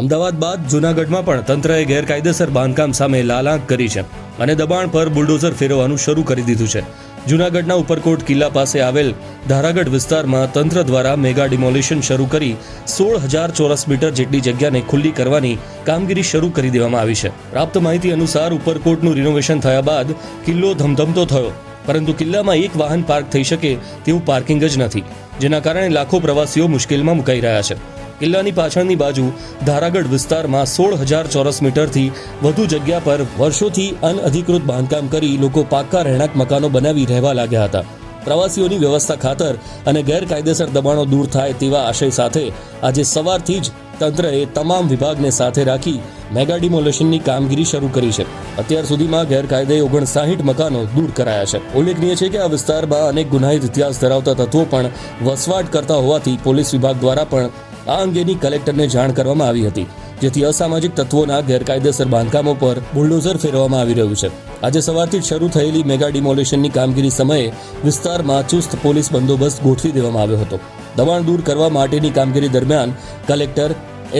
અમદાવાદ બાદ જૂનાગઢમાં પણ તંત્રએ ગેરકાયદેસર બાંધકામ સામે લાલાંક કરી છે અને દબાણ પર બુલડોઝર ફેરવવાનું શરૂ કરી દીધું છે. જૂનાગઢના ઉપરકોટ કિલ્લા પાસે આવેલ ધારાગઢ વિસ્તારમાં તંત્ર દ્વારા મેગા ડિમોલિશન શરૂ કરી સોળ હજાર ચોરસ મીટર જેટલી જગ્યાને ખુલ્લી કરવાની કામગીરી શરૂ કરી દેવામાં આવી છે. પ્રાપ્ત માહિતી અનુસાર ઉપરકોટનું રિનોવેશન થયા બાદ કિલ્લો ધમધમતો થયો, પરંતુ કિલ્લામાં એક વાહન પાર્ક થઈ શકે તેવું પાર્કિંગ જ નથી, જેના કારણે લાખો પ્રવાસીઓ મુશ્કેલમાં મુકાઈ રહ્યા છે. કિલ્લાની પાછળની બાજુ ધારાગઢ વિસ્તારમાં સોળ હજાર ચોરસ મીટરથી વધુ જગ્યા પર વર્ષોથી અનઅધિકૃત બાંધકામ કરી લોકો પાક્કા રહેણાંક મકાનો બનાવી રહેવા લાગ્યા હતા. પ્રવાસીઓની વ્યવસ્થા ખાતર અને ગેરકાયદેસર દબાણો દૂર થાય તેવા આશય સાથે આજે સવારથી જ તંત્રએ તમામ વિભાગને સાથે રાખી મેગા ડિમોલેશનની કામગીરી શરૂ કરી છે. અત્યાર સુધીમાં ગેરકાયદે ઓગણસાહીઠ મકાનો દૂર કરાયા છે. ઉલ્લેખનીય છે કે આ વિસ્તારમાં અનેક ગુનાહિત ઇતિહાસ ધરાવતા તત્વો પણ વસવાટ કરતા હોવાથી પોલીસ વિભાગ દ્વારા પણ આ અંગેની કલેક્ટરને જાણ કરવામાં આવી હતી, જેથી અસામાજિક તત્વોના ગેરકાયદેસર બાંધકામો પર બુલડોઝર ફેરવવામાં આવી રહ્યું છે. આજે સવારથી શરૂ થયેલી મેગા ડિમોલેશનની કામગીરી સમયે વિસ્તારમાં ચુસ્ત પોલીસ બંદોબસ્ત ગોઠવી દેવામાં આવ્યો હતો. દબાણ દૂર કરવા માટેની કામગીરી દરમિયાન કલેક્ટર,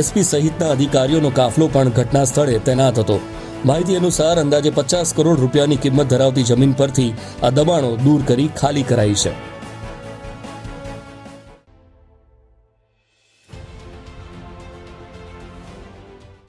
એસપી સહિતના અધિકારીઓનો કાફલો પણ ઘટના સ્થળે તૈનાત હતો. માહિતી અનુસાર અંદાજે પચાસ કરોડ રૂપિયાની કિંમત ધરાવતી જમીન પરથી આ દબાણો દૂર કરી ખાલી કરાઈ છે.